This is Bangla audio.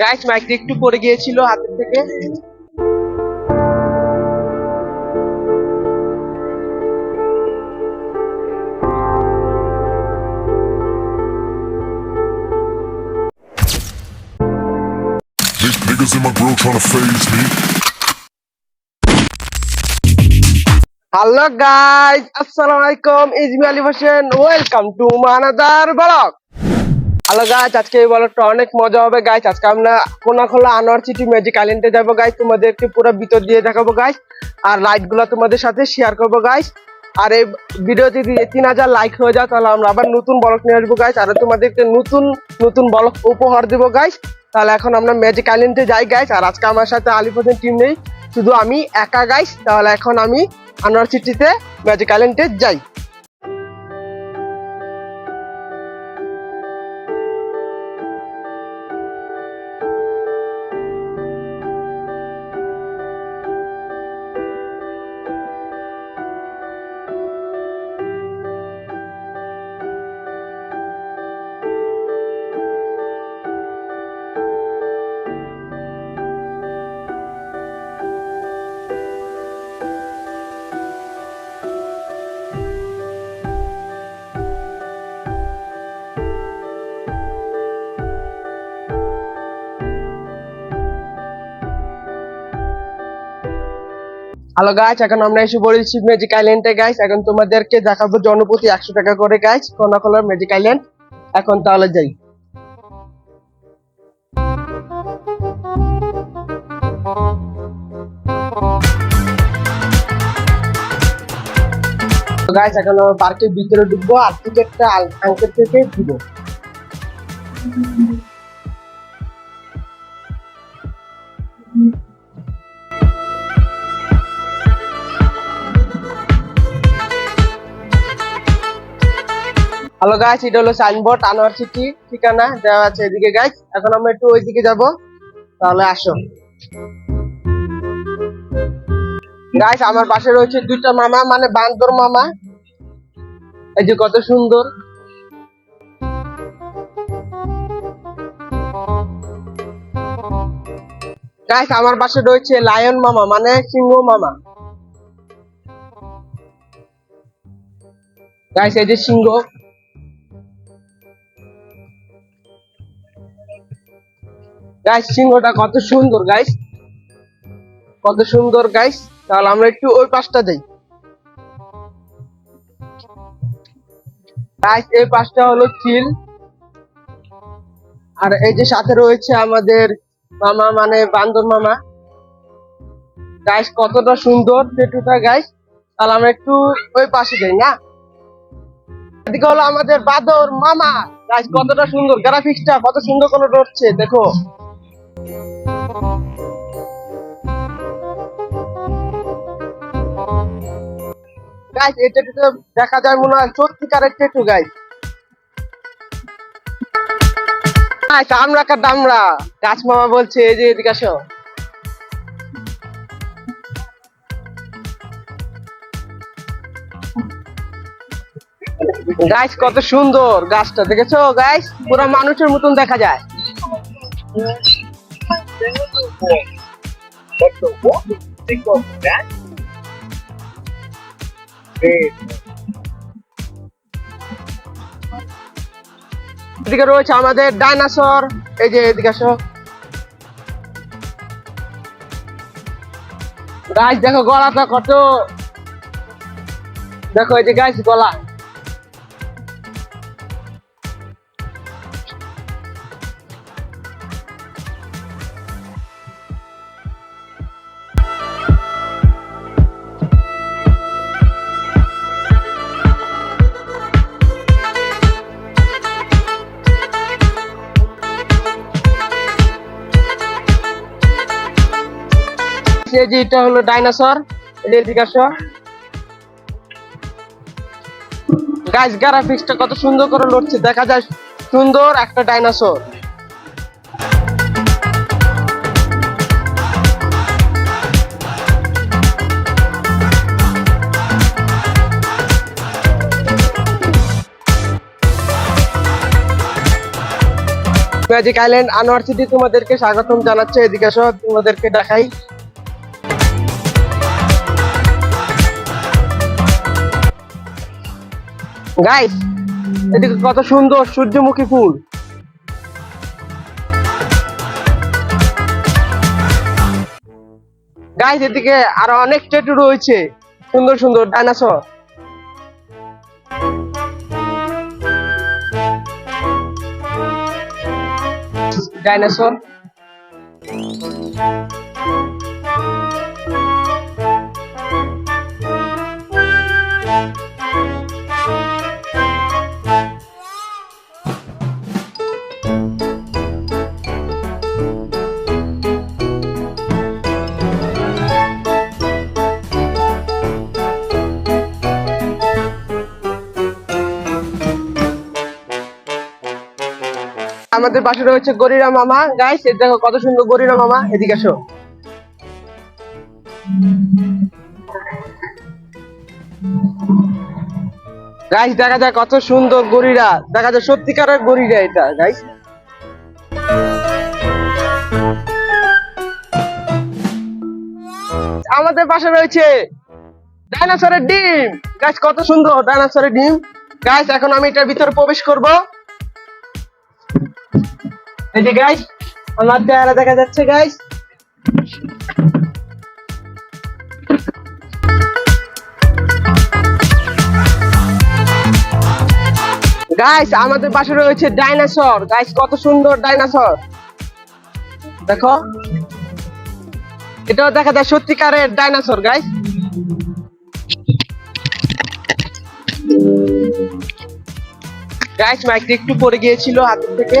গাইস মাইকটা একটু পড়ে গিয়েছিল হাতের থেকে। Niggas in my grill tryna phase me. Hello guys আসসালামু আলাইকুম ইজমি আলী হোসেন ওয়েলকাম টু মানাদার ব্লগ হ্যালো গাইস আজকে এই ব্লগটা অনেক মজা হবে গাইস আজকে আমরা কোনাখোলা আনোয়ার সিটি ম্যাজিক আইল্যান্ডে যাব গাইস তোমাদেরকে পুরো ভিতর দিয়ে দেখাবো গাইস আর লাইটগুলো তোমাদের সাথে শেয়ার করব গাইস আর এই ভিডিও যদি তিন হাজার লাইক হয়ে যায়, তাহলে আমরা আবার নতুন ব্লগ নিয়ে আসব গাইস আর তোমাদেরকে নতুন নতুন ব্লগ উপহার দেবো গাইস তাহলে এখন আমরা ম্যাজিক আইল্যান্ডে যাই গাইস আর আজকে আমার সাথে আলিফ হোসেন টিম নেই। শুধু আমি একা গাইস তাহলে এখন আমি আনোয়ার সিটিতে ম্যাজিক আইল্যান্ডে যাই। হ্যালো গাইস এখন আমরা এসে পড়েছি ম্যাজিক আইল্যান্ডে গাইস এখন তোমাদেরকে দেখাবো জনপ্রতি একশো টাকা করে গাইস কোনাখোলার ম্যাজিক আইল্যান্ড এখন তাহলে যাই। গাইস এখন আমরা পার্কের ভিতরে ঢুকবো আর টিকিটটা আঙ্কেল থেকে দিব। হ্যালো গাইস এটা হলো সাইনবোর্ড, আনোয়ার সিটি, ঠিকানা দেওয়া আছে এদিকে গাইস এখন আমরা একটু ওইদিকে যাব। তাহলে আসো। গাইস আমার পাশে রয়েছে দুইটা মামা মানে বান্দর মামা। এই যে কত সুন্দর। গাইস আমার পাশে রয়েছে লায়ন মামা মানে সিংহ মামা। গাইস এই যে সিংহ। গাইস সিংহটা কত সুন্দর গাইস কত সুন্দর গাইস তাহলে আমরা একটু ওই পাশটা যাই গাইস এই পাশটা হলো চিল। আর এই যে সাথে রয়েছে আমাদের মামা মানে বান্দর মামা। গাইস কতটা সুন্দর পেটুটা গাইস তাহলে আমরা একটু ওই পাশে দেই, না? এদিকে হলো আমাদের বাদর মামা। গাইস কতটা সুন্দর। গ্রাফিক্সটা কত সুন্দর করে রটছে দেখো। গাইস এটা তো দেখা যায় মনে হয় সত্যিকারের টেটু গাইস গাইস আমরা কার দামরা। গাছ মামা বলছে, এই যে এদিকে আসো। গাইস কত সুন্দর গাছটা, দেখেছ? গাইস পুরো মানুষের মতন দেখা যায়। But the what do you think of that? Great. এদিকে রয়েছে আমাদের ডাইনোসর এই যে এদিকে আসো গাছ দেখো গলাটা কত দেখো এই যে গাছ গলা যে এটা হলো ডাইনোসর গাছ গ্রাফিক্সটা কত সুন্দর করে লড়ছে, দেখা যায় সুন্দর একটা dinosaur. Magic island Anwar city তোমাদেরকে স্বাগতম জানাচ্ছে, এদিকে সব তোমাদেরকে দেখাই। গাইস এদিকে কত সুন্দর সূর্যমুখী ফুল। গাইস এদিকে আরও অনেক স্ট্যাটু রয়েছে। সুন্দর সুন্দর ডাইনোসর ডাইনোসর আমাদের পাশে রয়েছে গরিরা মামা। গাইস এর দেখো কত সুন্দর গরিরা মামা। এদিকে আসো গাইস দেখা যায় কত সুন্দর গরিরা। দেখা যায় সত্যিকারের গরিরা এটা গাইস আমাদের পাশে রয়েছে ডাইনোসরের ডিম। গাইস কত সুন্দর ডাইনোসরের ডিম। গাইস এখন আমি এটার ভিতরে প্রবেশ করব। এই যে গাইস আমার চেহারা দেখা যাচ্ছে গাইস গাইস আমাদের পাশে রয়েছে ডাইনোসর গাইস কত সুন্দর ডাইনোসর দেখো। এটাও দেখা যায় সত্যিকারের ডাইনোসর গাইস গাইস মাইকটা একটু পড়ে গিয়েছিল হাতের থেকে।